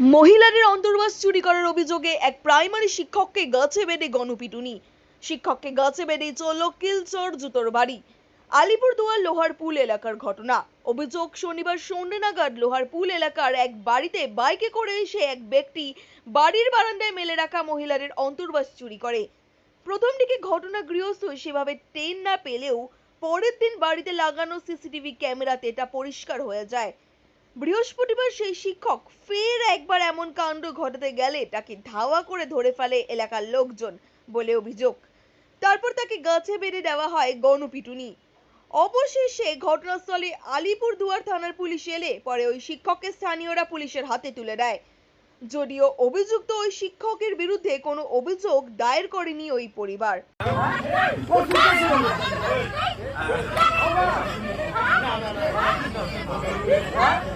মহিলাদের অন্তর্বাস চুরি করার অভিযোগে এক প্রাইমারি শিক্ষককে গাছে বেঁধে গণপিটুনি। শিক্ষককে গাছে বেঁধে চলল কিলচর জুতোর বাড়ি। আলিপুরদুয়ার লোহার পুল এলাকার ঘটনা। অভিযোগ, শনিবার সন্ধ্যে নাগাদ লোহার পুল এলাকার এক বাড়িতে বাইকে করে এসে এক ব্যক্তি বাড়ির বারান্দায় মেলে রাখা মহিলাদের অন্তর্বাস চুরি করে। প্রথম দিকে ঘটনা গৃহস্থ সেভাবে টেন না পেলেও পরের দিন বাড়িতে লাগানো সিসিটিভি ক্যামেরাতে এটা পরিষ্কার হয়ে যায়। বৃহস্পতিবার সেই শিক্ষক ফের একবার এমন কাণ্ড ঘটাতে গেলে তাকে ধাওয়া করে ধরে ফেলে এলাকার লোকজন বলে অভিযোগ। তারপর তাকে গাছে বেঁধে দেওয়া হয় গণপিটুনি। অবশেষে ঘটনাস্থলে আলিপুরদুয়ার থানার পুলিশ এলে পরে ওই শিক্ষককে স্থানীয়রা পুলিশের হাতে তুলে দেয়। যদিও অভিযুক্ত ওই শিক্ষকের বিরুদ্ধে কোনো অভিযোগ দায়ের করেনি ওই পরিবার। আমি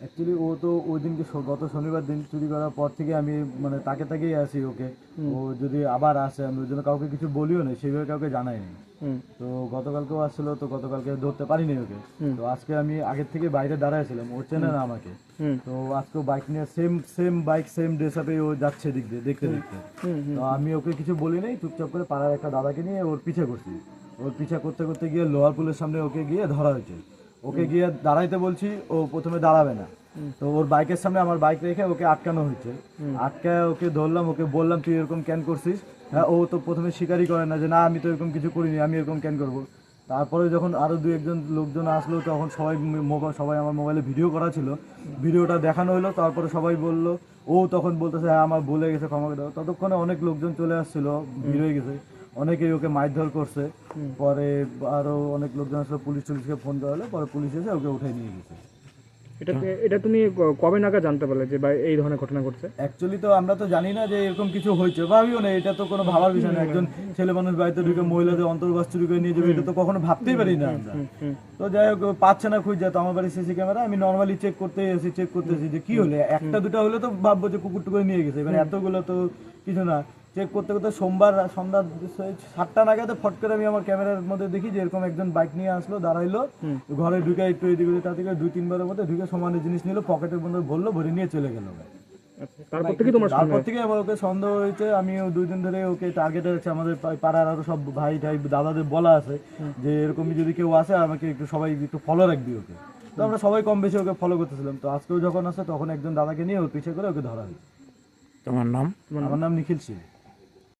অ্যাকচুয়ালি ও তো ওই দিনকে গত শনিবার দিন চুরি করার পর থেকে আমি মানে তাকে তাকেই আছি ওকে। ও যদি আবার আসে আমি ওই জন্য কাউকে কিছু বলিও না সেইভাবে কাউকে জানাইনি। তো গতকালকেও আসছিল তো গতকালকে ধরতে পারিনি ওকে। তো আজকে আমি আগের থেকে বাইরে দাঁড়াইছিলাম ও চেনে না আমাকে। তো আজকে বাইক নিয়ে same same bike same dress আপে ও যাচ্ছে দিক দিয়ে দেখতে দেখতে। তো আমি ওকে কিছু বলি নাই চুপচাপ করে পাড়ার একটা দাদাকে নিয়ে ওর পিছে করছি। ওর পিছে করতে করতে গিয়ে লোহার পুলের সামনে ওকে গিয়ে ধরা হয়েছে। ওকে গিয়ে দাঁড়াইতে বলছি ও প্রথমে দাঁড়াবে না। তো ওর বাইকের সামনে আমার বাইক রেখে ওকে আটকানো হয়েছে। আটকায় ওকে ধরলাম ওকে বললাম তুই এরকম ক্যান করছিস? হ্যাঁ ও তো প্রথমে স্বীকারই করে না যে না আমি তো এরকম কিছু করিনি আমি এরকম ক্যান করব? তারপরে যখন আরও দু একজন লোকজন আসলো তখন সবাই মোবাইল সবাই আমার মোবাইলে ভিডিও করা ছিল। ভিডিওটা দেখানো হলো তারপরে সবাই বলল ও তখন বলতেছে হ্যাঁ আমার বলে গেছে ক্ষমা করে দাও। ততক্ষণে অনেক লোকজন চলে আসছিল ভিড় হয়ে গেছে। অনেকেই ওকে মারধর করছে। পরে আরও অনেক লোকজন আসলে পুলিশ টুলিশকে ফোন করা হলো পরে পুলিশ এসে ওকে উঠাই নিয়ে গেছে। এটা এটা তুমি কবে নাগাদ জানতে পারলে যে বা এই ধরনের ঘটনা ঘটছে? অ্যাকচুয়ালি তো আমরা তো জানি না যে এরকম কিছু হয়েছে ভাবিও না এটা তো কোনো ভাবার বিষয় না। একজন ছেলে মানুষ বাড়িতে ঢুকে মহিলাদের অন্তর্বাস চুরি করে নিয়ে যাবে এটা তো কখনো ভাবতেই পারি না আমরা। তো যাই হোক পাচ্ছে না খুঁজে তো আমার বাড়ির সিসি ক্যামেরা আমি নর্মালি চেক করতে এসেছি চেক করতেছি যে কি হলে। একটা দুটো হলে তো ভাববো যে কুকুর টুকুর নিয়ে গেছে এবার এতগুলো তো কিছু না। চেক করতে করতে সোমবার সন্ধ্যা সাতটা নাগাদ ফট করে আমি আমার ক্যামেরার মধ্যে দেখি যে এরকম একজন বাইক নিয়ে আসলো দাঁড়াইলো। ঘরে ঢুকে একটু এদিকে ওদিকে তার থেকে দুই তিনবারের মধ্যে ঢুকে সমানের জিনিস নিল পকেটের মধ্যে ভরলো ভরে নিয়ে চলে গেল। আচ্ছা, তারপর থেকে তোমার তারপর থেকে আমার ওকে সন্দেহ হয়েছে আমি দুই দিন ধরে ওকে টার্গেটে আছে আমাদের পাড়ার আরও সব ভাই টাই দাদাদের বলা আছে যে এরকমই যদি কেউ আসে আমাকে একটু সবাই একটু ফলো রাখবি ওকে। তো আমরা সবাই কম বেশি ওকে ফলো করতেছিলাম। তো আজকেও যখন আসে তখন একজন দাদাকে নিয়ে ওর পিছিয়ে করে ওকে ধরা হয়েছে তোমার নাম? আমার নাম নিখিল সিং।